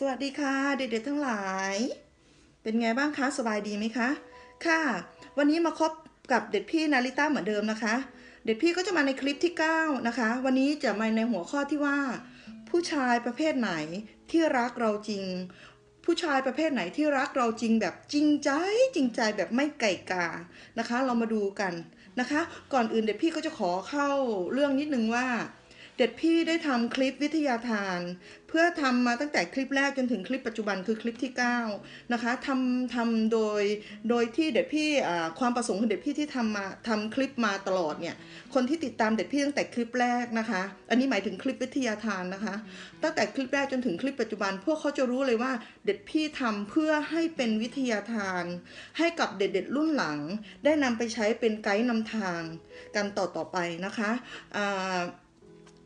สวัสดีค่ะ เด็กๆทั้งหลาย เป็นไงบ้างคะสบายดีไหมคะ ค่ะ วันนี้มาพบกับเด็กพี่นาริต้าเหมือนเดิมนะคะ เด็กพี่ก็จะมาในคลิปที่ 9 นะคะ วันนี้จะมาในหัวข้อที่ว่า ผู้ชายประเภทไหนที่รักเราจริง ผู้ชายประเภทไหนที่รักเราจริงแบบจริงใจจริงใจแบบไม่ไก่กานะคะ เรามาดูกันนะคะ ก่อนอื่นเด็กพี่ก็จะขอเข้าเรื่องนิดนึงว่า เด็ดพี่ได้ทำคลิปวิทยาทาน เพื่อทำมาตั้งแต่คลิปแรกจนถึงคลิปปัจจุบันคือคลิปที่ 9 นะคะทำทำโดยโดยที่เด็ดพี่ความประสงค์ของเด็ดพี่ที่ทำมาทำคลิปมาตลอดเนี่ยคนที่ติดตามเด็ดพี่ตั้งแต่คลิปแรกนะคะ อันนี้หมายถึงคลิปวิทยาทานนะคะ ตั้งแต่คลิปแรกจนถึงคลิปปัจจุบัน พวกเขาจะรู้เลยว่าเด็ดพี่ทำเพื่อให้เป็นวิทยาทาน ให้กับเด็กๆรุ่นหลัง ได้นำไปใช้เป็นไกด์นำทางกันต่อต่อไปนะคะอ่า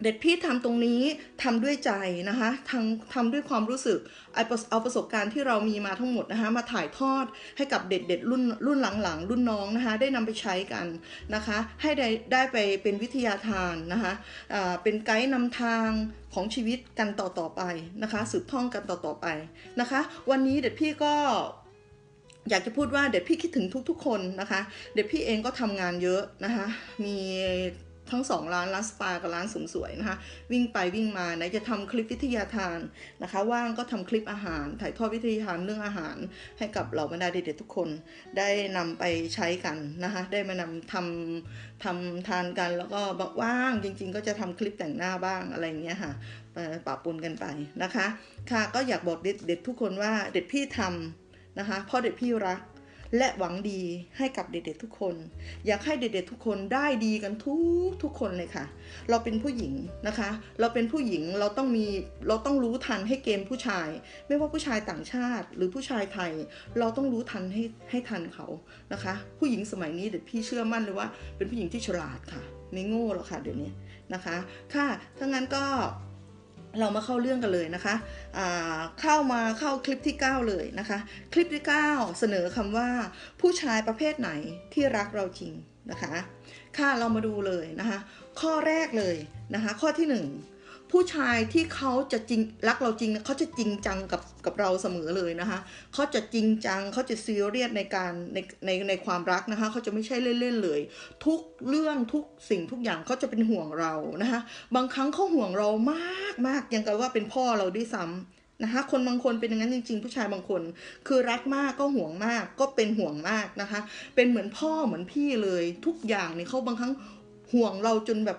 เด็ดพี่ทำตรงนี้ทำด้วยใจนะคะทำทำด้วยความรู้สึกเอาประเอาประสบการณ์ที่เรามีมาทั้งหมดนะคะมาถ่ายทอดให้กับเด็ดเด็ดรุ่นรุ่นหลังๆ รุ่นน้องนะคะได้นำไปใช้กันนะคะ ให้ได้ได้ไปเป็นวิทยาทานนะคะเป็นไกด์นำทางของชีวิตกันต่อต่อไปนะคะ สืบท่องกันต่อต่อไปนะคะ วันนี้เด็ดพี่ก็อยากจะพูดว่าเด็ดพี่คิดถึงทุกๆ คนนะคะ เด็ดพี่เองก็ทำงานเยอะนะคะ มี ทั้งสองร้านร้านสปากับร้านเสริมสวยนะคะ วิ่งไปวิ่งมาไหนจะทำคลิปวิทยาทานนะคะ ว่างก็ทำคลิปอาหาร ถ่ายทอดวิทยาทานเรื่องอาหาร ให้กับเหล่าบรรดาเด็กๆทุกคนได้นำไปใช้กันนะคะ ได้มานำทำทำทานกันแล้วก็บอกว่างจริง ๆ ก็จะทำคลิปแต่งหน้าบ้างอะไรอย่างเงี้ยค่ะปะปนกันไปนะคะ ค่ะก็อยากบอกเด็กๆทุกคนว่าเด็กพี่ทำนะคะเพราะเด็กพี่รัก และหวังดีให้กับเด็กๆทุกคน อยากให้เด็กๆทุกคนได้ดีกันทุกทุกคนเลยค่ะ เราเป็นผู้หญิงนะคะ เราเป็นผู้หญิงเราต้องมีเราต้องรู้ทันให้เกมผู้ชาย ไม่ว่าผู้ชายต่างชาติ หรือผู้ชายไทย เราต้องรู้ทันให้ให้ทันเขานะคะ ผู้หญิงสมัยนี้เด็กพี่เชื่อมั่นเลยว่า เป็นผู้หญิงที่ฉลาดค่ะ ไม่โง่หรอกค่ะเดี๋ยวนี้นะคะ ค่ะถ้างั้นก็ เรามาเข้าเรื่องกันเลยนะคะอ่าเข้ามาเข้าคลิปที่ 9 เลยนะคะ คลิปที่ 9 เสนอคำว่า ผู้ชายประเภทไหนที่รักเราจริงนะคะ ค่ะเรามาดูเลยนะคะ ข้อแรกเลยนะคะ ข้อที่ 1 ผู้ชายที่เขาจะจริงรักเราจริงเขาจะจริงจังกับกับเราเสมอเลยนะคะเขาจะจริงจังเขาจะซีเรียสในการในในในความรักนะคะเขาจะไม่ใช่เล่นๆเลย ทุกเรื่องทุกสิ่งทุกอย่างเขาจะเป็นห่วงเรานะคะบางครั้งเขาห่วงเรามากมากยังกับว่าเป็นพ่อเราด้วยซ้ำนะคะคนบางคนเป็นอย่างนั้นจริง ๆ ผู้ชายบางคน คือรักมากก็ห่วงมากก็เป็นห่วงมากนะคะ เป็นเหมือนพ่อเหมือนพี่เลย ทุกอย่างเนี่ยเขาบางครั้งห่วงเราจนแบบ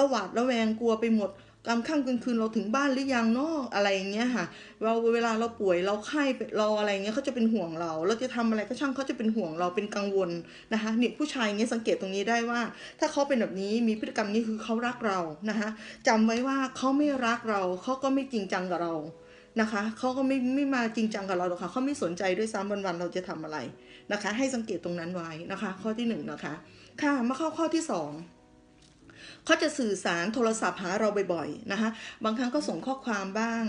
ระหวาดระแวงกลัวไปหมด กลางค่ำกลางคืนเราถึงบ้านหรือยังเนาะอะไรอย่างเงี้ยค่ะเราเวลาเราป่วยเราไข้เราอะไรเงี้ยเขาจะเป็นห่วงเรา เราจะทำอะไรก็ช่างเขาจะเป็นห่วงเราเป็นกังวลนะคะเนี่ยผู้ชายเงี้ยสังเกตตรงนี้ได้ว่า ถ้าเขาเป็นแบบนี้มีพฤติกรรมนี้คือเขารักเรานะคะจำไว้ว่าเขาไม่รักเราเขาก็ไม่จริงจังกับเรานะคะเขาก็ไม่ไม่มาจริงจังกับเราหรอกค่ะเขาไม่สนใจด้วยซ้ำวันๆเราจะทำอะไรนะคะ ให้สังเกตตรงนั้นไว้นะคะ ข้อที่หนึ่งนะคะค่ะมาเข้าข้อที่สอง เขาจะสื่อสารโทรศัพท์หาเราบ่อยๆนะคะบางครั้งก็ส่งข้อความบ้าง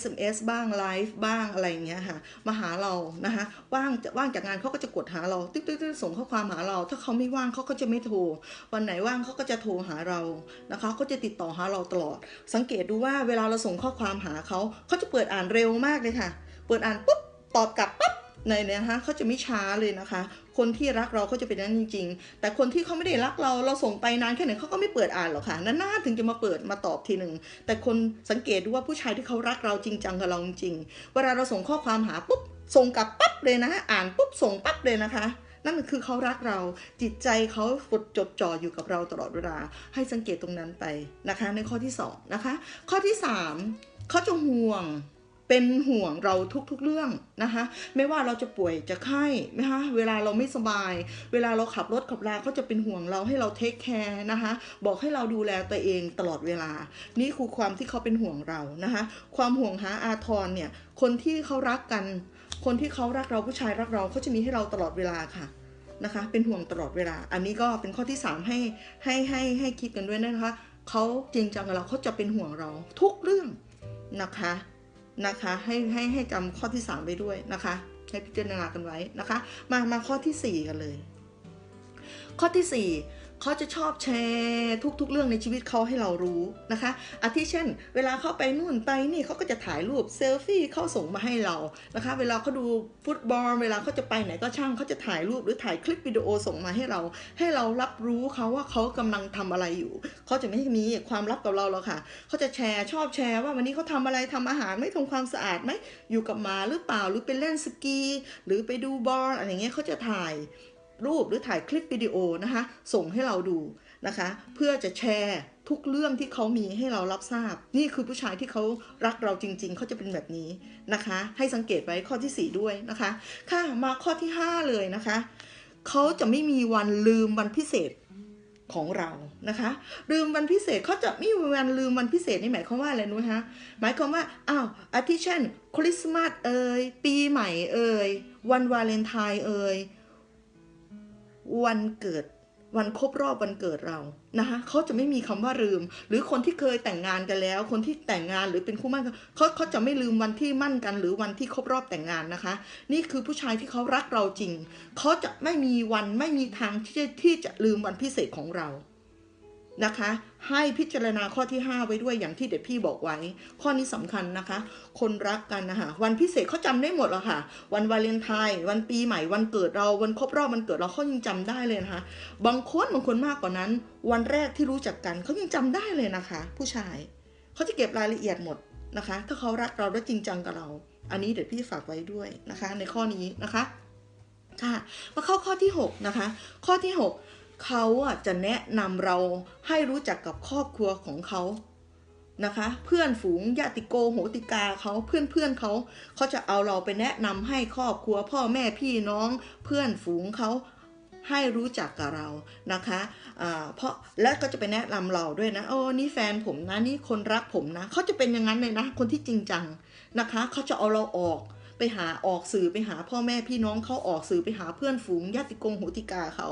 SMS บ้างไลฟ์บ้างอะไรอย่างเงี้ยค่ะมาหาเรานะคะว่างว่างจากงานเขาก็จะกดหาเราติ๊กติ๊กติ๊กส่งข้อความหาเรา ถ้าเขาไม่ว่างเขาก็จะไม่โทร วันไหนว่างเขาก็จะโทรหาเรานะคะเขาจะติดต่อหาเราตลอด สังเกตดูว่าเวลาเราส่งข้อความหาเขาเขาจะเปิดอ่านเร็วมากเลยค่ะ เปิดอ่านปุ๊บตอบกลับปั๊บในเนี่ยนะคะเขาจะไม่ช้าเลยนะคะ คนที่รักเราเขาจะเป็นนั้นจริง ๆ แต่คนที่เขาไม่ได้รักเราเราส่งไปนานแค่ไหนเขาก็ไม่เปิดอ่านหรอกค่ะนานๆถึงจะมาเปิดมาตอบทีหนึ่งแต่คนสังเกตดูว่าผู้ชายที่เขารักเราจริงจังกับเราจริงเวลาเราส่งข้อความหาปุ๊บส่งกลับปั๊บเลยนะ อ่านปุ๊บส่งปั๊บเลยนะคะนั่นคือเขารักเราจิตใจเขากดจดจ่ออยู่กับเราตลอดเวลา ให้สังเกตตรงนั้นไปนะคะ ในข้อที่สองนะคะ ข้อที่สามเขาจะห่วง เป็นห่วงเราทุกๆเรื่องนะคะไม่ว่าเราจะป่วยจะไข้นะคะเวลาเราไม่สบาย เวลาเราขับรถขับราเขาจะเป็นห่วงเราให้เราเทคแคร์นะคะบอกให้เราดูแลตัวเองตลอดเวลา นี่คือความที่เขาเป็นห่วงเรานะคะความห่วงหาอาทรเนี่ยคนที่เขารักกัน คนที่เขารักเราผู้ชายรักเราเขาจะมีให้เราตลอดเวลาค่ะนะคะเป็นห่วงตลอดเวลา อันนี้ก็เป็นข้อที่ 3 ให้ให้ให้ให้คิดกันด้วยนะคะเขาจริงจังกับเราเขาจะเป็นห่วงเราทุกเรื่องนะคะ นะคะ ให้ให้ให้จำข้อที่ 3 ไปด้วยนะคะ ให้พิจารณากันไว้นะคะ มามาข้อทีสี่4 กันเลย ข้อทีสี่4 เขาจะชอบแชร์ทุกๆ เรื่องในชีวิตเขาให้เรารู้นะคะอาทิเช่น เวลาเขาไปนู่นไปนี่เขาก็จะถ่ายรูปเซลฟี่เขาส่งมาให้เรานะคะ เวลาเขาดูฟุตบอลเวลาเขาจะไปไหนก็ช่างเขาจะถ่ายรูปหรือถ่ายคลิปวิดีโอส่งมาให้เรา ให้เรารับรู้เขาว่าเขากำลังทำอะไรอยู่เขาจะไม่มีความลับกับเราหรอกค่ะเขาจะแชร์ชอบแชร์ว่าวันนี้เขาทำอะไรทำอาหารไม่ทำความสะอาดไหมอยู่กับหมาหรือเปล่าหรือไปเล่นสกี หรือไปดูบอลอะไรเงี้ยเขาจะถ่าย รูปหรือถ่ายคลิปวิดีโอนะคะส่งให้เราดูนะคะ เพื่อจะแชร์ทุกเรื่องที่เขามีให้เรารับทราบ นี่คือผู้ชายที่เขารักเราจริง ๆ เขาจะเป็นแบบนี้นะคะ ให้สังเกตไว้ข้อที่ 4 ด้วยนะคะ ค่ะมาข้อที่ 5 เลยนะคะเขาจะไม่มีวันลืมวันพิเศษของเรานะคะ ลืมวันพิเศษเขาจะไม่มีวันลืมวันพิเศษนี่หมายความว่าอะไรนู้นฮะหมายความว่าอ้าวอาทิเช่นคริสต์มาสเอ่ยปีใหม่เอ่ยวันวาเลนไทน์เอ่ย วันเกิดวันครบรอบวันเกิดเรานะคะเขาจะไม่มีคำว่าลืม หรือคนที่เคยแต่งงานกันแล้ว คนที่แต่งงานหรือเป็นคู่มั่นกันเขาเขาจะไม่ลืมวันที่มั่นกัน หรือวันที่ครบรอบแต่งงานนะคะ นี่คือผู้ชายที่เขารักเราจริงเขาจะไม่มีวันไม่มีทางที่จะที่จะลืมวันพิเศษของเรา นะคะ ให้พิจารณาข้อที่ 5 ไว้ด้วยอย่างที่เด็กพี่บอกไว้ ข้อนี้สำคัญนะคะ คนรักกันนะคะวันพิเศษเขาจำได้หมดแล้วค่ะ วันวาเลนไทน์วันปีใหม่วันเกิดเราวันครบรอบวันเกิดเราเขายังจำได้เลยนะคะ บางคนบางคนมากกว่านั้น วันแรกที่รู้จักกันเขายังจำได้เลยนะคะ ผู้ชายเขาจะเก็บรายละเอียดหมดนะคะ ถ้าเขารักเราและจริงจังกับเรา อันนี้เดี๋ยวพี่ฝากไว้ด้วยนะคะ ในข้อนี้นะคะค่ะมาเข้าข้อที่ 6 นะคะ ข้อที่ 6 เขาอะจะแนะนำเราให้รู้จักกับครอบครัวของเขานะคะ เพื่อนฝูงญาติโกโหติกาเขาเพื่อนเพื่อนเขาเขาจะเอาเราไปแนะนำให้ครอบครัวพ่อแม่พี่น้องเพื่อนฝูงเขาให้รู้จักกับเรานะคะเพราะและก็จะไปแนะนำเราด้วยนะโอ้นี่แฟนผมนะนี่คนรักผมนะเขาจะเป็นอย่างนั้นเลยนะ คนที่จริงจังนะคะเขาจะเอาเราออก ไปหาออกสื่อไปหาพ่อแม่พี่น้องเขาออกสื่อไปหาเพื่อนฝูงญาติกงโหติกาเขา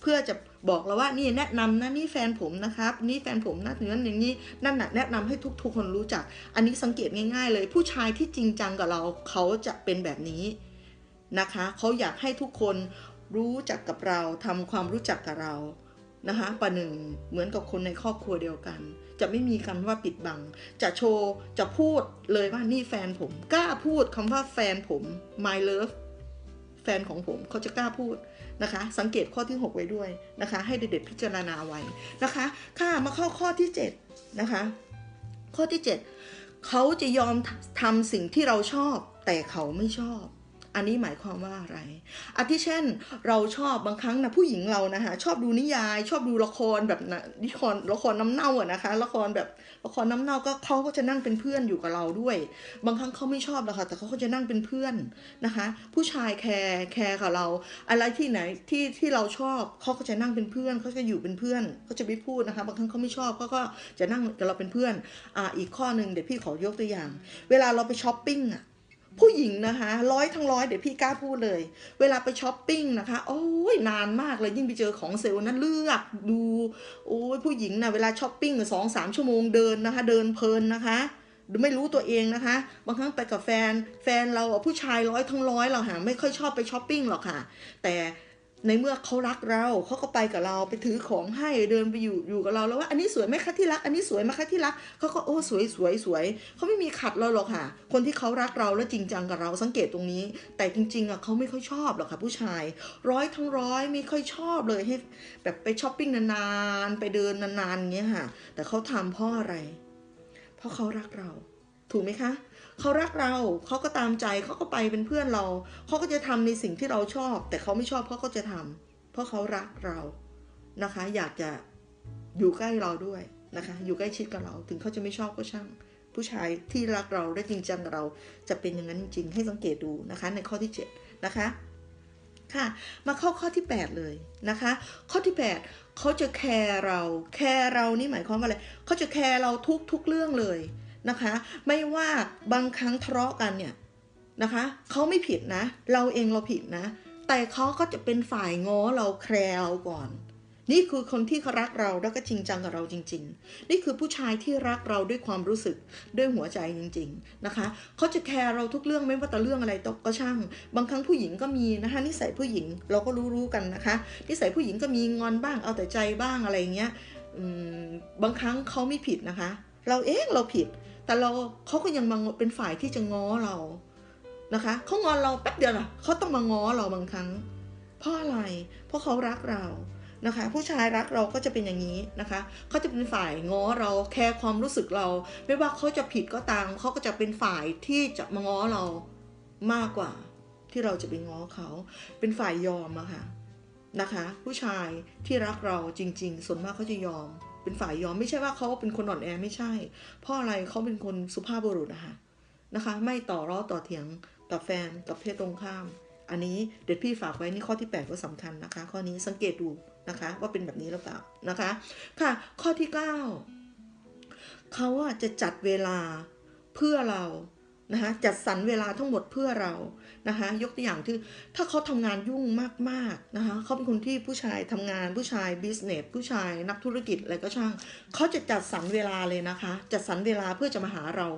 เพื่อจะบอกเราว่านี่แนะนำนะนี่แฟนผมนะครับนี่แฟนผมนะอย่างนั้นอย่างนี้นั่นนะแนะนำให้ทุกๆคนรู้จัก อันนี้สังเกตง่าย ๆ เลย ผู้ชายที่จริงจังกับเราเขาจะเป็นแบบนี้นะคะเขาอยากให้ทุกคนรู้จักกับเราทำความรู้จักกับเรานะคะประหนึ่งเหมือนกับคนในครอบครัวเดียวกัน จะไม่มีคำว่าปิดบัง จะโชว์จะพูดเลยว่านี่แฟนผมกล้าพูดคำว่าแฟนผม my love แฟนของผมเขาจะกล้าพูดนะคะ สังเกตข้อที่ 6 ไว้ด้วยนะคะ ให้เด็กๆพิจารณาไว้นะคะ ค่ะ มาเข้าข้อที่ 7 นะคะ ข้อที่ 7 เขาจะยอมทำสิ่งที่เราชอบ แต่เขาไม่ชอบ อันนี้หมายความว่าอะไรอาทิเช่น เราชอบบางครั้งนะผู้หญิงเรานะคะชอบดูนิยาย ชอบดูละครแบบนะละครละครน้ำเน่าอะนะคะ ละครแบบละครน้ำเน่าก็เขาก็จะนั่งเป็นเพื่อนอยู่กับเราด้วย บางครั้งเขาไม่ชอบหรอกค่ะแต่เขาก็จะนั่งเป็นเพื่อนนะคะ ผู้ชายแคร์แคร์กับเรา อะไรที่ไหนที่ที่เราชอบเขาก็จะนั่งเป็นเพื่อนเขาจะอยู่เป็นเพื่อนเขาจะไม่พูดนะคะ บางครั้งเขาไม่ชอบเขาก็จะนั่งกับเราเป็นเพื่อนอ่าอีกข้อหนึ่งเดี๋ยวพี่ขอยกตัวอย่าง เวลาเราไปช้อปปิ้งอะ ผู้หญิงนะคะร้อยทั้งร้อยเดี๋ยวพี่กล้าพูดเลย เวลาไปช้อปปิ้งนะคะ โอ้ยนานมากเลยยิ่งไปเจอของเซลล์นั้นเลือกดูโอ้ยผู้หญิงนะเวลาช้อปปิ้งสองสามชั่วโมงเดินนะคะ เดินเพลินนะคะไม่รู้ตัวเองนะคะ บางครั้งไปกับแฟน แฟนเราผู้ชายร้อยทั้งร้อยเราหาไม่ค่อยชอบไปช้อปปิ้งหรอกค่ะ แต่ ในเมื่อเขารักเราเขาก็ไปกับเราไปถือของให้เดินไปอยู่อยู่กับเราแล้วว่า อันนี้สวยไหมคะที่รัก อันนี้สวยไหมคะที่รักเขาก็โอ้สวยสวยสวยเขาไม่มีขัดเราหรอกค่ะ คนที่เขารักเราและจริงจังกับเราสังเกตตรงนี้ แต่จริงๆอะเขาไม่ค่อยชอบหรอกค่ะ ผู้ชาย ร้อยทั้งร้อยไม่ค่อยชอบเลยให้แบบไปช้อปปิ้งนานๆไปเดินนานๆอย่างเงี้ยค่ะ แต่เขาทำเพราะอะไร เพราะเขารักเรา ถูกไหมคะ เขารักเราเขาก็ตามใจเขาก็ไปเป็นเพื่อนเราเขาก็จะทำในสิ่งที่เราชอบ แต่เขาไม่ชอบเขาก็จะทำเพราะเขารักเรานะคะ อยากจะอยู่ใกล้เราด้วยนะคะ อยู่ใกล้ชิดกับเรา ถึงเขาจะไม่ชอบก็ช่าง ผู้ชายที่รักเราและจริงจังกับเราจะเป็นอย่างนั้นจริงให้สังเกตดูนะคะ ในข้อที่ 7 นะคะค่ะมาเข้าข้อที่ 8 เลยนะคะ ข้อที่ 8เขาจะแคร์เรา แคร์เรานี่หมายความว่าอะไรเขาจะแคร์เราทุกทุกเรื่องเลย นะคะ ไม่ว่าบางครั้งทะเลาะกันเนี่ยนะคะเขาไม่ผิดนะ เราเองเราผิดนะ แต่เขาก็จะเป็นฝ่ายง้อเราแคร์เราก่อน นี่คือคนที่เขารักเราแล้วก็จริงจังกับเราจริง ๆ นี่คือผู้ชายที่รักเราด้วยความรู้สึกด้วยหัวใจจริง ๆนะคะเขาจะแคร์เราทุกเรื่องไม่ว่าแต่เรื่องอะไรก็ช่าง บางครั้งผู้หญิงก็มีนะคะนิสัยผู้หญิงเราก็รู้ๆกันนะคะนิสัยผู้หญิงก็มีงอนบ้างเอาแต่ใจบ้างอะไรเงี้ยบางครั้งเขาไม่ผิดนะคะ เราเองเราผิด แต่เราเขาก็ยังมาเป็นฝ่ายที่จะง้อเรานะคะเขางอนเราแป๊บเดียวนะเขาต้องมาง้อเราบางครั้ง เพราะอะไร เพราะเขารักเรานะคะ ผู้ชายรักเราก็จะเป็นอย่างนี้นะคะเขาจะเป็นฝ่ายง้อเราแคร์ความรู้สึกเรา ไม่ว่าเขาจะผิดก็ตามเขาก็จะเป็นฝ่ายที่จะมาง้อเรามากกว่า ที่เราจะไปง้อเขา เป็นฝ่ายยอมอะค่ะนะคะ ผู้ชายที่รักเราจริง ๆ ส่วนมากเขาจะยอม เป็นฝ่ายยอมไม่ใช่ว่าเขาเป็นคนอ่อนแอไม่ใช่ เพราะอะไรเขาเป็นคนสุภาพบุรุษนะคะนะคะ ไม่ต่อร้อต่อเถียงกับแฟนกับเพศตรงข้าม อันนี้เด็ดพี่ฝากไว้นี่ข้อที่ 8 ก็สำคัญนะคะ ข้อนี้สังเกตดูนะคะ ว่าเป็นแบบนี้หรือเปล่านะคะค่ะข้อที่ 9เขาอะจะจัดเวลาเพื่อเรา นะคะจัดสรรเวลาทั้งหมดเพื่อเรานะคะยกตัวอย่างที่ถ้าเขาทำงานยุ่งมากๆนะคะเขาเป็นคนที่ผู้ชายทำงานผู้ชายบิสเนสผู้ชายนักธุรกิจอะไรก็ช่างเขาจะจัดสรรเวลาเลยนะคะ จัดสรรเวลาเพื่อจะมาหาเรา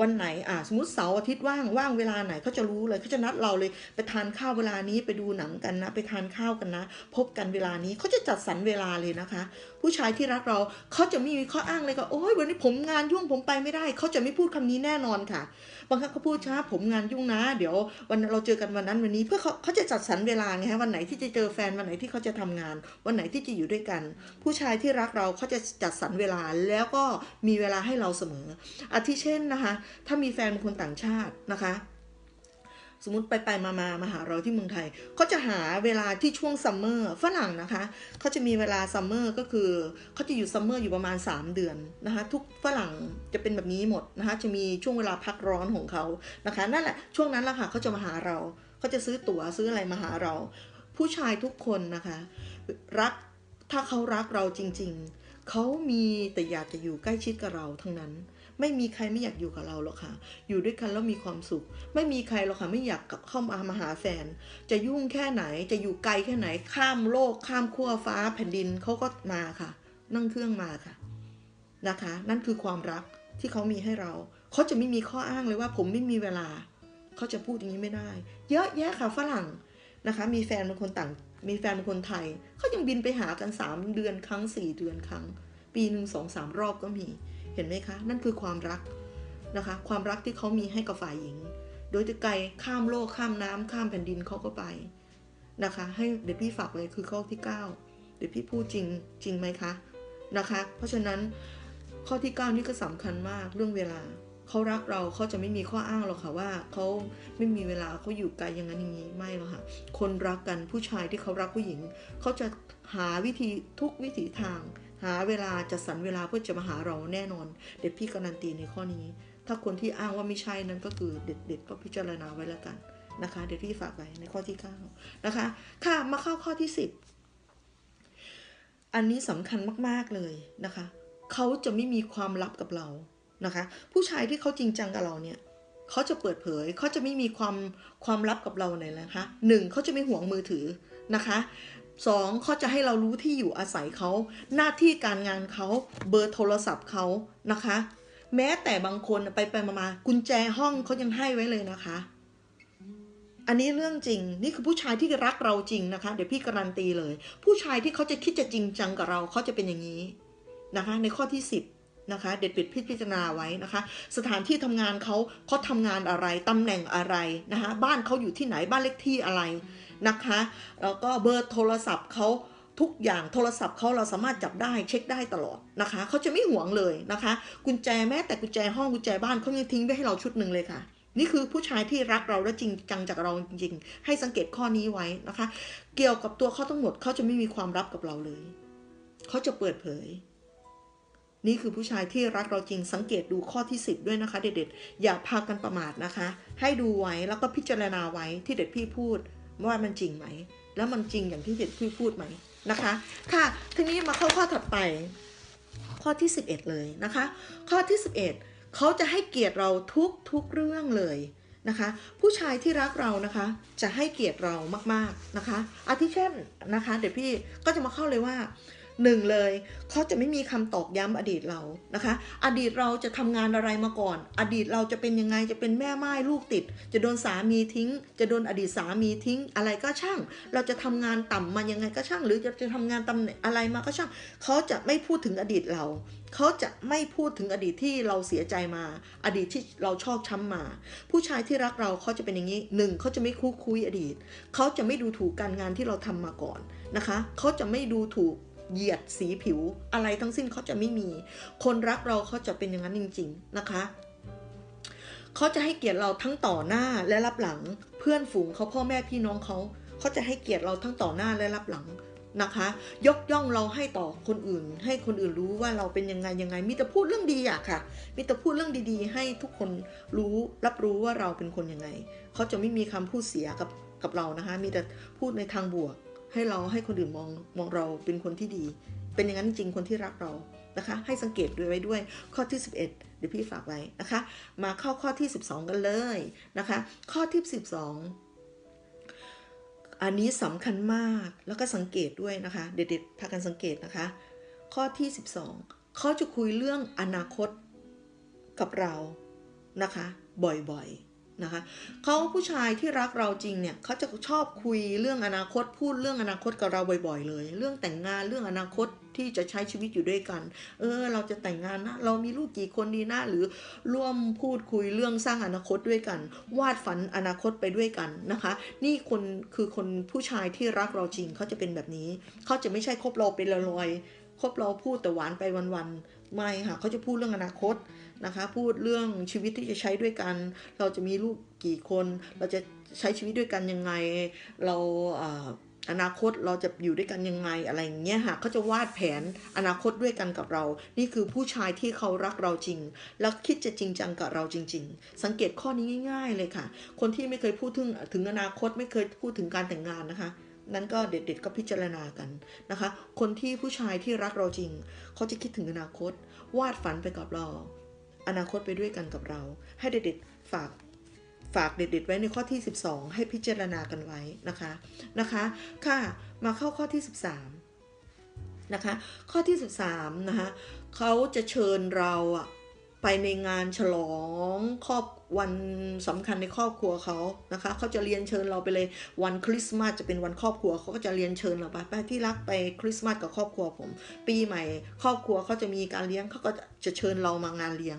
วันไหนสมมติเสาร์อาทิตย์ว่างว่างเวลาไหนเขาจะรู้เลยเขาจะนัดเราเลยไปทานข้าวเวลานี้ไปดูหนังกันนะ ไปทานข้าวกันนะ พบกันเวลานี้เขาจะจัดสรรเวลาเลยนะคะ ผู้ชายที่รักเราเขาจะไม่มีข้ออ้างเลยก็โอ้ยวันนี้ผมงานยุ่งผมไปไม่ได้เขาจะไม่พูดคำนี้แน่นอนค่ะบางครั้งเขาพูดช้าผมงานยุ่งนะ เดี๋ยววันเราเจอกันวันนั้นวันนี้ เพื่อเขาเขาจะจัดสรรเวลาไงฮะวันไหนที่จะเจอแฟนวันไหนที่เขาจะทำงาน วันไหนที่จะอยู่ด้วยกัน ผู้ชายที่รักเราเขาจะจัดสรรเวลาแล้วก็มีเวลาให้เราเสมออาทิเช่นนะคะ ถ้ามีแฟนเป็นคนต่างชาตินะคะ สมมติไปไปมามามาหาเราที่เมืองไทยเขาจะหาเวลาที่ช่วงซัมเมอร์ฝรั่งนะคะเขาจะมีเวลาซัมเมอร์ก็คือเขาจะอยู่ซัมเมอร์อยู่ประมาณ 3 เดือนนะคะทุกฝรั่งจะเป็นแบบนี้หมดนะคะจะมีช่วงเวลาพักร้อนของเขานะคะนั่นแหละช่วงนั้นแหละค่ะเขาจะมาหาเราเขาจะซื้อตั๋วซื้ออะไรมาหาเรา ผู้ชายทุกคนนะคะรักถ้าเขารักเราจริง ๆเขามีแต่อยากจะอยู่ใกล้ชิดกับเราทั้งนั้น ไม่มีใครไม่อยากอยู่กับเราหรอกค่ะ อยู่ด้วยกันแล้วมีความสุข ไม่มีใครหรอกค่ะไม่อยากเข้ามามาหาแฟน จะยุ่งแค่ไหนจะอยู่ไกลแค่ไหนข้ามโลก ข้ามขั้วฟ้าแผ่นดินเขาก็มาค่ะ นั่งเครื่องมาค่ะนะคะ นั่นคือความรักที่เขามีให้เรา เขาจะไม่มีข้ออ้างเลยว่าผมไม่มีเวลา เขาจะพูดอย่างนี้ไม่ได้ เยอะแยะค่ะฝรั่งนะคะ มีแฟนเป็นคนต่าง มีแฟนเป็นคนไทย เขายังบินไปหากันสามเดือนครั้งสี่เดือนครั้ง ปีหนึ่งสองสามรอบก็มี ห็นไหมคะ นั่นคือความรักนะคะ ความรักที่เขามีให้กับฝ่ายหญิง โดยจะไกลข้ามโลกข้ามน้ำข้ามแผ่นดินเขาก็ไปนะคะ ให้เดี๋ยวพี่ฝากไว้คือข้อที่ 9 เดี๋ยวพี่พูดจริงจริงไหมคะนะคะ เพราะฉะนั้นข้อที่ 9 นี่ก็สำคัญมากเรื่องเวลาเขารักเราเขาจะไม่มีข้ออ้างหรอกค่ะว่าเขาไม่มีเวลาเขาอยู่ไกลอย่างนั้นอย่างนี้ไม่หรอกค่ะคนรักกันผู้ชายที่เขารักผู้หญิงเขาจะหาวิธีทุกวิถีทาง หาเวลาจะสรรเวลาเพื่อจะมาหาเราแน่นอน เด็ดพี่การันตีในข้อนี้ ถ้าคนที่อ้างว่าไม่ใช่นั้นก็คือเด็ดเด็ดก็พิจารณาไว้แล้วกันนะคะ เดี๋ยวพี่ฝากไว้ในข้อที่9นะคะ ค่ะมาเข้าข้อที่ 10 อันนี้สำคัญมากๆเลยนะคะ เขาจะไม่มีความลับกับเรานะคะ ผู้ชายที่เขาจริงจังกับเราเนี่ยเขาจะเปิดเผยเขาจะไม่มีความความลับกับเราเลยนะคะหนึ่งเขาจะไม่ห่วงมือถือนะคะ สองเขาจะให้เรารู้ที่อยู่อาศัยเขา หน้าที่การงานเขาเบอร์โทรศัพท์เขานะคะ แม้แต่บางคนไปไปมามากุญแจห้องเขายังให้ไว้เลยนะคะ อันนี้เรื่องจริง นี่คือผู้ชายที่รักเราจริงนะคะ เดี๋ยวพี่การันตีเลย ผู้ชายที่เขาจะคิดจะจริงจังกับเราเขาจะเป็นอย่างนี้นะคะ ในข้อที่ 10นะคะ เด็ดเด็ดพิจารณาไว้นะคะ สถานที่ทำงานเขาเขาทำงานอะไรตำแหน่งอะไรนะคะ บ้านเขาอยู่ที่ไหนบ้านเลขที่อะไร นะคะ แล้วก็เบอร์โทรศัพท์เขาทุกอย่างโทรศัพท์เขาเราสามารถจับได้เช็คได้ตลอดนะคะเขาจะไม่หวงเลยนะคะ กุญแจแม้แต่กุญแจห้องกุญแจบ้านเขายังทิ้งไว้ให้เราชุดหนึ่งเลยค่ะนี่คือผู้ชายที่รักเราและจริงจังจากเราจริงๆ ให้สังเกตข้อนี้ไว้นะคะ เกี่ยวกับตัวเขาทั้งหมดเขาจะไม่มีความลับกับเราเลย เขาจะเปิดเผย นี่คือผู้ชายที่รักเราจริงสังเกตดูข้อที่ 10 ด้วยนะคะ เด็ดๆอย่าพากันประมาทนะคะ ให้ดูไว้แล้วก็พิจารณาไว้ที่เด็ดพี่พูด ว่ามันจริงไหม แล้วมันจริงอย่างที่เด็กพี่พูดไหมนะคะ ค่ะ ทีนี้มาเข้าข้อถัดไป ข้อที่ 11 เลยนะคะ ข้อที่ 11เขาจะให้เกียรติเราทุกทุกเรื่องเลยนะคะ ผู้ชายที่รักเรานะคะ จะให้เกียรติเรามากๆนะคะอาทิเช่นนะคะ เดี๋ยวพี่ก็จะมาเข้าเลยว่า หนึ่งเลยเขาจะไม่มีคำตอกย้ำอดีตเรานะคะ อดีตเราจะทำงานอะไรมาก่อน อดีตเราจะเป็นยังไงจะเป็นแม่ไม้ลูกติด จะโดนสามีทิ้ง จะโดนอดีตสามีทิ้งอะไรก็ช่าง เราจะทำงานต่ำมายังไงก็ช่าง หรือจะจะทำงานตำแหน่งอะไรมาก็ช่างเขาจะไม่พูดถึงอดีตเราเขาจะไม่พูดถึงอดีตที่เราเสียใจมา อดีตที่เราชอบช้ำมา ผู้ชายที่รักเราเขาจะเป็นอย่างนี้หนึ่งเขาจะไม่คุยคุยอดีตเขาจะไม่ดูถูกการงานที่เราทำมาก่อนนะคะเขาจะไม่ดูถูก เหยียดสีผิว อะไรทั้งสิ้นเขาจะไม่มี คนรักเราเขาจะเป็นอย่างนั้นจริง ๆ นะคะเขาจะให้เกียรติเราทั้งต่อหน้าและรับหลัง เพื่อนฝูงเขาพ่อแม่พี่น้องเขาเขาจะให้เกียรติเราทั้งต่อหน้าและรับหลังนะคะ ยกย่องเราให้ต่อคนอื่น ให้คนอื่นรู้ว่าเราเป็นยังไงยังไงมีแต่พูดเรื่องดีอะค่ะ มีแต่พูดเรื่องดีๆ ให้ทุกคนรู้รับรู้ว่าเราเป็นคนยังไงเขาจะไม่มีคำพูดเสียกับกับเรานะคะ มีแต่พูดในทางบวก ให้เราให้คนอื่นมองมองเราเป็นคนที่ดี เป็นอย่างนั้นจริงคนที่รักเรานะคะ ให้สังเกตด้วยไว้ด้วยข้อที่ 11 เดี๋ยวพี่ฝากไว้นะคะ มาเข้าข้อที่ 12 กันเลยนะคะ ข้อที่ 12 อันนี้สำคัญมากแล้วก็สังเกตด้วยนะคะ เด็ดๆพากันสังเกตนะคะ ข้อที่ 12 เขาจะคุยเรื่องอนาคตกับเรานะคะ บ่อยๆ นะคะเขาผู้ชายที่รักเราจริงเนี่ยเขาจะชอบคุยเรื่องอนาคตพูดเรื่องอนาคตกับเราบ่อยๆ เลย เรื่องแต่งงานเรื่องอนาคตที่จะใช้ชีวิตอยู่ด้วยกัน เออ เราจะแต่งงานนะเรามีลูกกี่คนดีนะหรือร่วมพูดคุยเรื่องสร้างอนาคตด้วยกัน วาดฝันอนาคตไปด้วยกันนะคะ นี่คนคือคนผู้ชายที่รักเราจริงเขาจะเป็นแบบนี้เขาจะไม่ใช่คบเราเป็นลอยๆคบเราพูดแต่หวานไปวันๆไม่ค่ะเขาจะพูดเรื่องอนาคต นะคะ พูดเรื่องชีวิตที่จะใช้ด้วยกัน เราจะมีลูกกี่คน เราจะใช้ชีวิตด้วยกันยังไง เราอนาคตเราจะอยู่ด้วยกันยังไงอะไรอย่างเงี้ยค่ะเขาจะวาดแผนอนาคตด้วยกันกับเรา นี่คือผู้ชายที่เขารักเราจริง แล้วคิดจะจริงจังกับเราจริง ๆ สังเกตข้อนี้ง่าย ๆ เลยค่ะ คนที่ไม่เคยพูดถึงถึงอนาคตไม่เคยพูดถึงการแต่งงานนะคะ นั้นก็เด็ดๆก็พิจารณากันนะคะ คนที่ผู้ชายที่รักเราจริง เขาจะคิดถึงอนาคต วาดฝันไปกับเรา อนาคตไปด้วยกันกับเรา ให้เด็ดๆฝากฝากเด็ดๆไว้ในข้อที่ 12 ให้พิจารณากันไว้นะคะนะคะค่ะมาเข้าข้อที่ 13นะคะข้อที่ 13นะคะเขาจะเชิญเราอะไปในงานฉลองครอบ วันสำคัญในครอบครัวเขานะคะเขาจะเรียนเชิญเราไปเลยวันคริสต์มาสจะเป็นวันครอบครัวเขาก็จะเรียนเชิญเราไปไปที่รักไปคริสต์มาสกับครอบครัวผม ปีใหม่ครอบครัวเขาจะมีการเลี้ยงเขาก็จะเชิญเรามางานเลี้ยง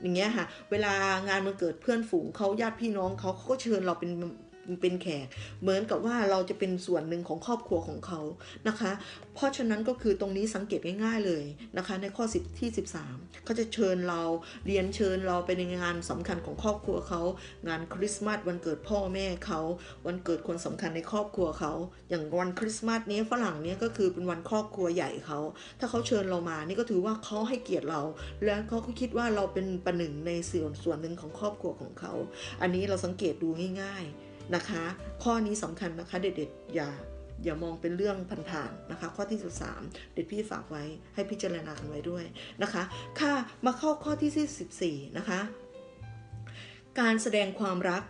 อย่างเงี้ยค่ะ เวลางานมันเกิดเพื่อนฝูงเขาญาติพี่น้องเขาเขาก็เชิญเราเป็น เป็นแขก เหมือนกับว่าเราจะเป็นส่วนหนึ่งของครอบครัวของเขานะคะ เพราะฉะนั้นก็คือตรงนี้สังเกตง่ายๆเลยนะคะ ในข้อ10ที่ 13เขาจะเชิญเราเรียนเชิญเราไปในงานสำคัญของครอบครัวเขา งานคริสต์มาสวันเกิดพ่อแม่เขา วันเกิดคนสำคัญในครอบครัวเขา อย่างวันคริสต์มาสนี้ฝรั่งเนี้ยก็คือเป็นวันครอบครัวใหญ่เขาถ้าเขาเชิญเรามานี่ก็ถือว่าเขาให้เกียรติเรา แล้วเขาก็คิดว่าเราเป็นประหนึ่งในส่วนส่วนหนึ่งของครอบครัวของเขา อันนี้เราสังเกตดูง่ายๆ นะคะ ข้อนี้สำคัญนะคะเด็ดๆอย่าอย่ามองเป็นเรื่องผ่านๆนะคะ ข้อที่ 13 เด็ดพี่ฝากไว้ให้พิจารณากันไว้ด้วยนะคะ ค่ะมาเข้าข้อที่ 14 นะคะ การแสดงความรัก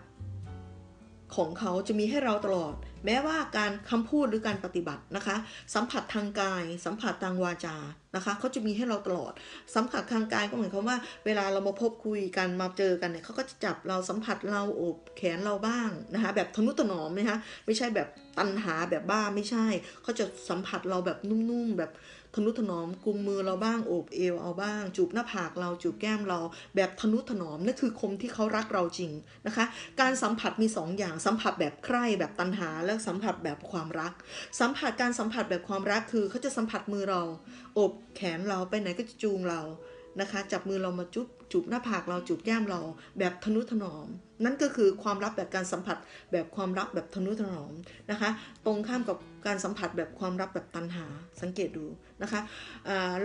ของเขาจะมีให้เราตลอด แม้ว่าการคำพูดหรือการปฏิบัตินะคะ สัมผัสทางกาย สัมผัสทางวาจานะคะเขาจะมีให้เราตลอด สัมผัสทางกายก็เหมือนควาว่า เวลาเรามาพบคุยกันมาเจอกันเนี่ยเขาก็จะจับเราสัมผัสเราโอบแขนเราบ้างนะคะแบบทนุถนอมนะคะไม่ใช่แบบตันหาแบบบ้าไม่ใช่เขาจะสัมผัสเราแบบนุ่มๆแบบ ทนุถนอมกุมมือเราบ้างโอบเอวเอาบ้าง จูบหน้าผากเราจูบแก้มเรา แบบทนุถนอมนั่นคือคมที่เขารักเราจริงนะคะ การสัมผัสมีสองอย่างสัมผัสแบบใคร่แบบตันหา และสัมผัสแบบความรัก สัมผัสการสัมผัสแบบความรักคือเขาจะสัมผัสมือเราโอบแขนเราไปไหนก็จะจูงเรานะคะ จับมือเรามาจุบจูบหน้าผากเราจูบแก้มเราแบบทนุถนอม นั่นก็คือความรักแบบการสัมผัสแบบความรักแบบทนุถนอมนะคะ ตรงข้ามกับการสัมผัสแบบความรักแบบตันหาสังเกตดูนะคะ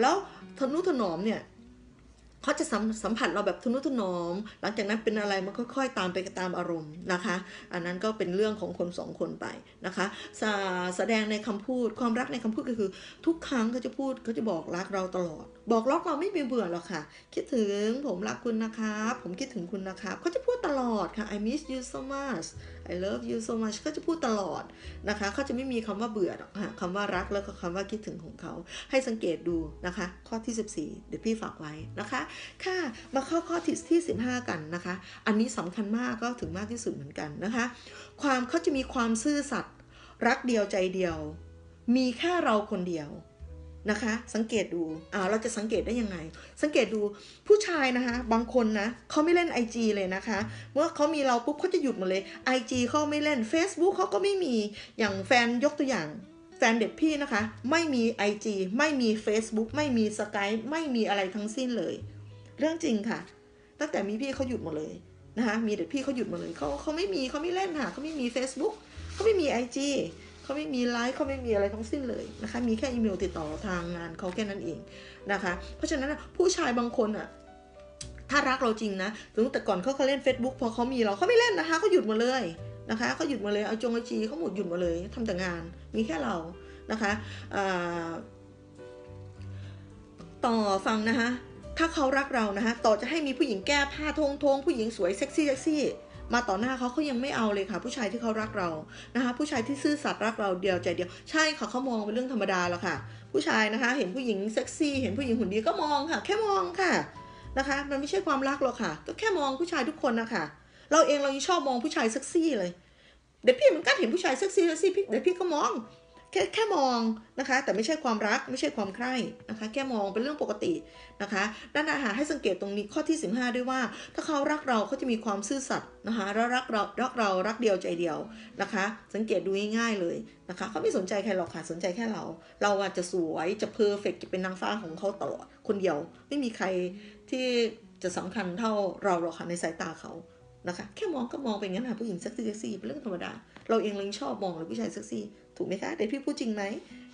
แล้วทนุถนอมเนี่ยเขาจะสัมสัมผัสเราแบบทนุถนอม หลังจากนั้นเป็นอะไรมันค่อยๆ ตามไปตามอารมณ์นะคะ อันนั้นก็เป็นเรื่องของคนสองคนไปนะคะสแสดงในคำพูดความรักในคำพูดก็คือ ทุกครั้งเขาจะพูดเขาจะบอกรักเราตลอด บอกรักเราไม่มีเบื่อหรอกค่ะ คิดถึงผมรักคุณนะครับ ผมคิดถึงคุณนะครับเขาจะพูดตลอดค่ะ I miss you so much I love you so much เขาจะพูดตลอดนะคะเขาจะไม่มีคำว่าเบื่อหรอกค่ะคำว่ารักแล้วก็คำว่าคิดถึงของเขา ให้สังเกตดูนะคะ ข้อที่ 14 เดี๋ยวพี่ฝากไว้นะคะ ค่ะมาเข้าข้อที่ที่ 15 กันนะคะ อันนี้สำคัญมากก็ถึงมากที่สุดเหมือนกันนะคะ ความเขาจะมีความซื่อสัตย์รักเดียวใจเดียว มีแค่เราคนเดียว นะคะ สังเกตดูอ่าเราจะสังเกตได้ยังไง สังเกตดูผู้ชายนะคะ บางคนนะเขาไม่เล่น IG เลยนะคะ เมื่อเขามีเราปุ๊บเขาจะหยุดหมดเลย IG เขาไม่เล่น Facebook เขาก็ไม่มีอย่างแฟนยกตัวอย่างแฟนเด็กพี่นะคะ ไม่มี IG ไม่มี Facebook ไม่มี Skype ไม่มีอะไรทั้งสิ้นเลย เรื่องจริงค่ะ ตั้งแต่มีพี่เขาหยุดหมดเลยนะคะมีเด็กพี่เขาหยุดหมดเลยเขาเขาไม่มีเขาไม่เล่นค่ะเขาไม่มี Facebook เขาไม่มี IG เขาไม่มีไลฟ์เขาไม่มีอะไรทั้งสิ้นเลยนะคะ มีแค่อีเมลติดต่อทางงานเขาแค่นั้นเองนะคะ เพราะฉะนั้นผู้ชายบางคนอะถ้ารักเราจริงนะถึงแต่ก่อนเขาเขาเล่น Facebook พอเขามีเราเขาไม่เล่นนะคะเขาหยุดหมาเลยนะคะเขาหยุดหมาเลยเอาจงไอจีเขาหมดหยุดหมาเลยทำแต่งานมีแค่เรานะคะต่อฟังนะคะถ้าเขารักเรานะคะต่อจะให้มีผู้หญิงแก้ผ้าทงทงผู้หญิงสวยเซ็กซี่เซ็กซี่ มาต่อหน้าเขาเขายังไม่เอาเลยค่ะ ผู้ชายที่เขารักเรานะคะ ผู้ชายที่ซื่อสัตย์รักเราเดียวใจเดียวใช่ค่ะเขามองเป็นเรื่องธรรมดาแล้วค่ะ ผู้ชายนะคะ เห็นผู้หญิงเซ็กซี่ เห็นผู้หญิงหุ่นดีก็มองค่ะ แค่มองค่ะนะคะ มันไม่ใช่ความรักหรอกค่ะ ก็แค่มองผู้ชายทุกคนนะคะเราเองเรายังชอบมองผู้ชายเซ็กซี่เลย เดี๋ยวพี่มันก็เห็นผู้ชายเซ็กซี่เซ็กซี่พี่เดี๋ยวพี่ก็มอง แค่แค่มองนะคะ แต่ไม่ใช่ความรักไม่ใช่ความใคร่นะคะ แค่มองเป็นเรื่องปกตินะคะด้านอาหารให้สังเกตตรงนี้ข้อที่ 15 ด้วยว่า ถ้าเขารักเราเขาจะมีความซื่อสัตย์นะคะแล้วรักเรารักเรารักเดียวใจเดียวนะคะ สังเกตดูง่ายๆเลยนะคะเขาไม่สนใจใครหรอกค่ะสนใจแค่เรา เราอาจจะสวยจะเพอร์เฟกจะเป็นนางฟ้าของเขาตลอดคนเดียวไม่มีใครที่จะสำคัญเท่าเราหรอกค่ะในสายตาเขานะคะแค่มองก็มองไปอย่างนั้นค่ะผู้หญิงเซ็กซี่เซ็กซี่เป็นเรื่องธรรมดา เราเองเรายังชอบมองเลยผู้ชายเซ็กซี่ ถูกไหมคะเดี๋ยวพี่พูดจริงไหม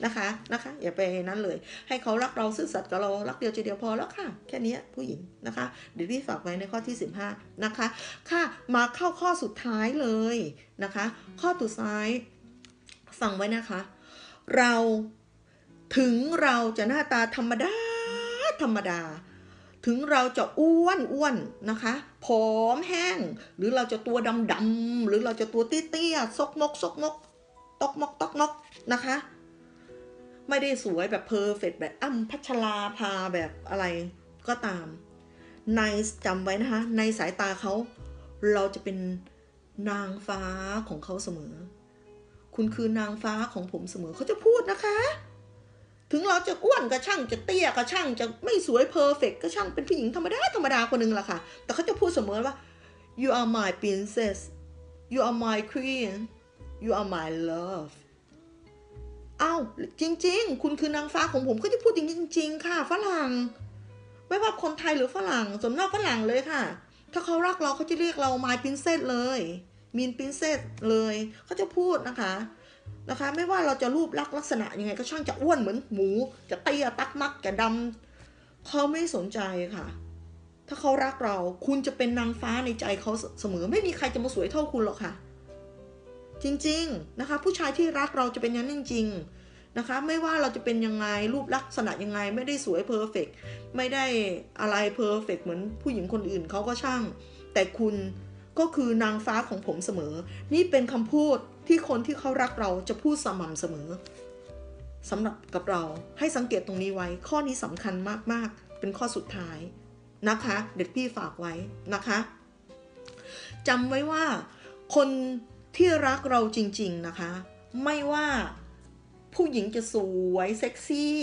นะคะนะคะ อย่าไปนั้นเลย ให้เขารักเราซื่อสัตย์กับเรารักเดียวใจเดียวพอแล้วค่ะ แค่นี้ผู้หญิงนะคะ เดี๋ยวพี่ฝากไว้ในข้อที่ 15 นะคะ ค่ะมาเข้าข้อสุดท้ายเลยนะคะ ข้อสุดท้ายฟังไว้นะคะ เราถึงเราจะหน้าตาธรรมดาธรรมดา ถึงเราจะอ้วนอ้วนนะคะผอมแห้ง หรือเราจะตัวดำดำหรือเราจะตัวเตี้ยๆซกมกซกมก ตอกมกตอกมกนะคะ ไม่ได้สวยแบบเพอร์เฟกแบบอ้ำพัชราภาแบบอะไรก็ตามในจำไว้นะคะ ในสายตาเขาเราจะเป็นนางฟ้าของเขาเสมอ คุณคือนางฟ้าของผมเสมอเขาจะพูดนะคะ ถึงเราจะอ้วนก็ช่างจะเตี้ยก็ช่างจะไม่สวยเพอร์เฟกก็ช่างเป็นผู้หญิงธรรมดาธรรมดาคนหนึ่งละค่ะ แต่เขาจะพูดเสมอว่า you are my princess you are my queen you are my love เอ้าจริง ๆ คุณคือนางฟ้าของผมก็จะพูดอย่างนี้จริง ๆ ค่ะ ฝรั่ง ไม่ว่าคนไทยหรือฝรั่งส่วนมากฝรั่งเลยค่ะ ถ้าเขารักเราเขาจะเรียกเรา my princess เลยมีน princess เลยเขาจะพูดนะคะนะคะ ไม่ว่าเราจะรูปลักษณ์ลักษณะยังไงก็ช่างจะอ้วนเหมือนหมู จะเตี้ยตักมักจะดำเขาไม่สนใจค่ะ ถ้าเขารักเราคุณจะเป็นนางฟ้าในใจเขาเสมอ ไม่มีใครจะมาสวยเท่าคุณหรอกค่ะ จริง ๆ นะคะ ผู้ชายที่รักเราจะเป็นอย่างนั้นจริง ๆ นะคะ ไม่ว่าเราจะเป็นยังไงรูปลักษณะยังไง ไม่ได้สวยเพอร์เฟกไม่ได้อะไรเพอร์เฟกเหมือนผู้หญิงคนอื่นเขาก็ช่าง แต่คุณก็คือนางฟ้าของผมเสมอ นี่เป็นคำพูดที่คนที่เขารักเราจะพูดสม่ำเสมอสำหรับกับเราให้สังเกตตรงนี้ไว้ ข้อนี้สำคัญมากๆ เป็นข้อสุดท้ายนะคะ เด็ดพี่ฝากไว้นะคะจำไว้ว่าคน ที่รักเราจริงๆนะคะ ไม่ว่าผู้หญิงจะสวยเซ็กซี่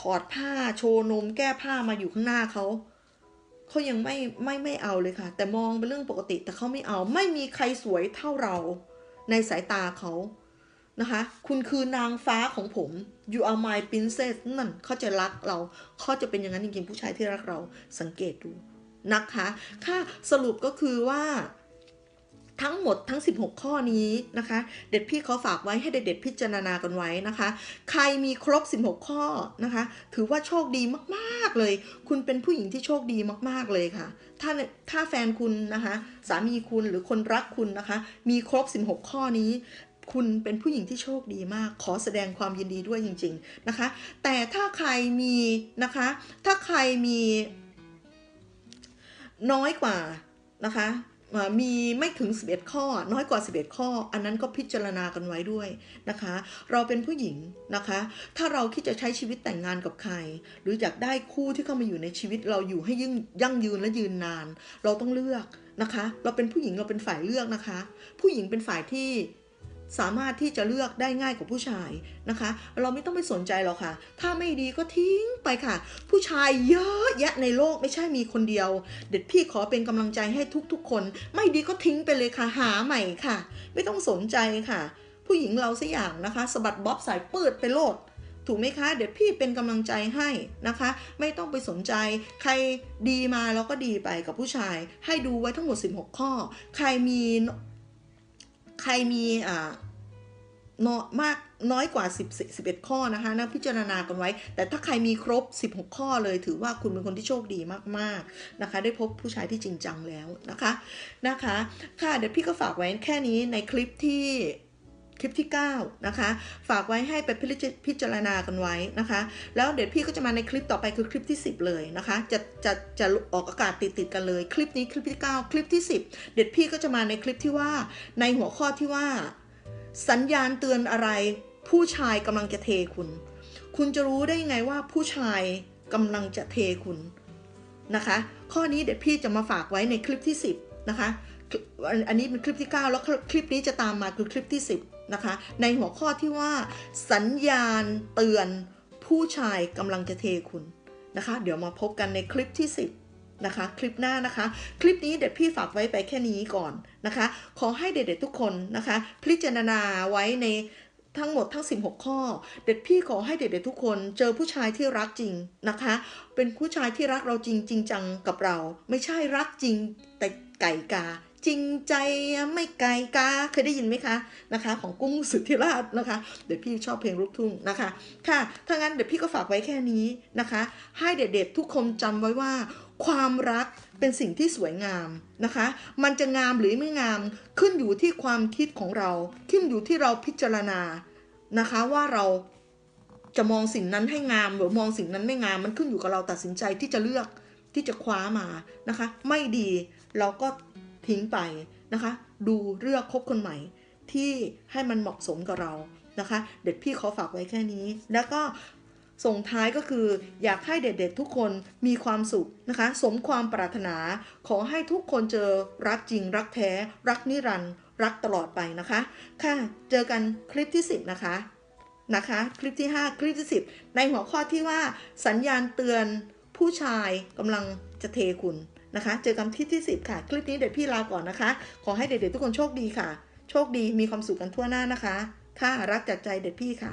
ถอดผ้าโชว์นมแก้ผ้ามาอยู่ข้างหน้าเขาเขายังไม่ไม่ไม่เอาเลยค่ะ แต่มองเป็นเรื่องปกติแต่เขาไม่เอา ไม่มีใครสวยเท่าเราในสายตาเขานะคะ คุณคือนางฟ้าของผม you are my princess นั่นเขาจะรักเราเขาจะเป็นอย่างนั้นจริงๆผู้ชายที่รักเราสังเกตดูนะคะ ค่ะสรุปก็คือว่า ทั้งหมดทั้ง 16 ข้อนี้นะคะ เด็ดพี่เขาฝากไว้ให้เด็ดๆพิจารณากันไว้นะคะ ใครมีครบ 16 ข้อนะคะ ถือว่าโชคดีมากๆเลย คุณเป็นผู้หญิงที่โชคดีมากๆเลยค่ะ ถ้าถ้าแฟนคุณนะคะ สามีคุณหรือคนรักคุณนะคะ มีครบ 16 ข้อนี้คุณเป็นผู้หญิงที่โชคดีมาก ขอแสดงความยินดีด้วยจริง ๆนะคะ แต่ถ้าใครมีนะคะ ถ้าใครมีน้อยกว่านะคะ มีไม่ถึง 11 ข้อ น้อยกว่า 11 ข้อ อันนั้นก็พิจารณากันไว้ด้วยนะคะ เราเป็นผู้หญิงนะคะ ถ้าเราคิดจะใช้ชีวิตแต่งงานกับใคร หรืออยากได้คู่ที่เข้ามาอยู่ในชีวิตเราอยู่ให้ยิ่งยั่งยืนและยืนนาน เราต้องเลือกนะคะ เราเป็นผู้หญิงเราเป็นฝ่ายเลือกนะคะ ผู้หญิงเป็นฝ่ายที่ สามารถที่จะเลือกได้ง่ายกว่าผู้ชายนะคะ เราไม่ต้องไปสนใจหรอกค่ะ ถ้าไม่ดีก็ทิ้งไปค่ะ ผู้ชายเยอะแยะในโลกไม่ใช่มีคนเดียว เด็ดพี่ขอเป็นกำลังใจให้ทุกๆคน ไม่ดีก็ทิ้งไปเลยค่ะหาใหม่ค่ะ ไม่ต้องสนใจค่ะ ผู้หญิงเราสัอย่างนะคะสะบัดบ๊อบสายปืดไปโลดถูกไหมคะ เดี๋ยวพี่เป็นกำลังใจให้นะคะ ไม่ต้องไปสนใจ ใครดีมาเราก็ดีไปกับผู้ชาย ให้ดูไว้ทั้งหมด 16 ข้อ ใครมี ใครมีอ่าน้อยมากน้อยกว่า 10 11 ข้อนะคะนะพิจารณากันไว้ แต่ถ้าใครมีครบ 16 ข้อเลยถือว่าคุณเป็นคนที่โชคดีมากๆนะคะ ได้พบผู้ชายที่จริงจังแล้วนะคะนะคะ ค่ะเดี๋ยวพี่ก็ฝากไว้แค่นี้ในคลิปที่ คลิปที่ 9 นะคะ ฝากไว้ให้ไปพิจารณากันไว้นะคะ แล้วเดี๋ยวพี่ก็จะมาในคลิปต่อไปคือคลิปที่ 10 เลยนะคะ จะจะจะออกอากาศติดติดกันเลย คลิปนี้คลิปที่ 9 คลิปที่ 10 เดี๋ยวพี่ก็จะมาในคลิปที่ว่า ในหัวข้อที่ว่า สัญญาณเตือนอะไร ผู้ชายกำลังจะเทคุณ คุณจะรู้ได้ยังไงว่าผู้ชายกำลังจะเทคุณนะคะ ข้อนี้เดี๋ยวพี่จะมาฝากไว้ในคลิปที่ 10 นะคะ อันนี้เป็นคลิปที่ 9 แล้วคลิปนี้จะตามมาคือคลิปที่ 10 นะคะ ในหัวข้อที่ว่า สัญญาณเตือนผู้ชายกำลังจะเทคุณนะคะ เดี๋ยวมาพบกันในคลิปที่ 10นะคะคลิปหน้านะคะ คลิปนี้เด็ดพี่ฝากไว้ไปแค่นี้ก่อนนะคะ ขอให้เด็ดๆทุกคนนะคะ พิจารณาไว้ในทั้งหมดทั้ง 16 ข้อ เด็ดพี่ขอให้เด็กๆทุกคน เจอผู้ชายที่รักจริงนะคะ เป็นผู้ชายที่รักเราจริงจริงจังกับเรา ไม่ใช่รักจริงแต่ไก่กา จริงใจไม่ไก่กาเคยได้ยินไหมคะนะคะ ของกุ้งสุทธิราชนะคะ เดี๋ยวพี่ชอบเพลงลูกทุ่งนะคะค่ะถ้างั้นเดี๋ยวพี่ก็ฝากไว้แค่นี้นะคะ ให้เด็กๆทุกคนจำไว้ว่า ความรักเป็นสิ่งที่สวยงามนะคะ มันจะงามหรือไม่งามขึ้นอยู่ที่ความคิดของเรา ขึ้นอยู่ที่เราพิจารณานะคะว่าเราจะมองสิ่งนั้นให้งามหรือมองสิ่งนั้นไม่งามมันขึ้นอยู่กับเราตัดสินใจที่จะเลือกที่จะคว้ามานะคะ ไม่ดีเราก็ ทิ้งไปนะคะ ดูเลือกคบคนใหม่ที่ให้มันเหมาะสมกับเรานะคะ เด็ดพี่ขอฝากไว้แค่นี้ แล้วก็ส่งท้ายก็คืออยากให้เด็กๆทุกคนมีความสุขนะคะ สมความปรารถนา ขอให้ทุกคนเจอรักจริง รักแท้ รักนิรันดร์รักตลอดไปนะคะ ค่ะ เจอกันคลิปที่ 10 นะคะนะคะ คลิปที่ 5 คลิปที่ 10 ในหัวข้อที่ว่าสัญญาณเตือนผู้ชายกำลังจะเทคุณ นะคะ เจอกันที่ที่ 10 ค่ะ คลิปนี้เด็กพี่ลาก่อนนะคะ ขอให้เด็กๆทุกคนโชคดีค่ะ โชคดีมีความสุขกันทั่วหน้านะคะ ค่ะรักจากใจเด็กพี่ค่ะ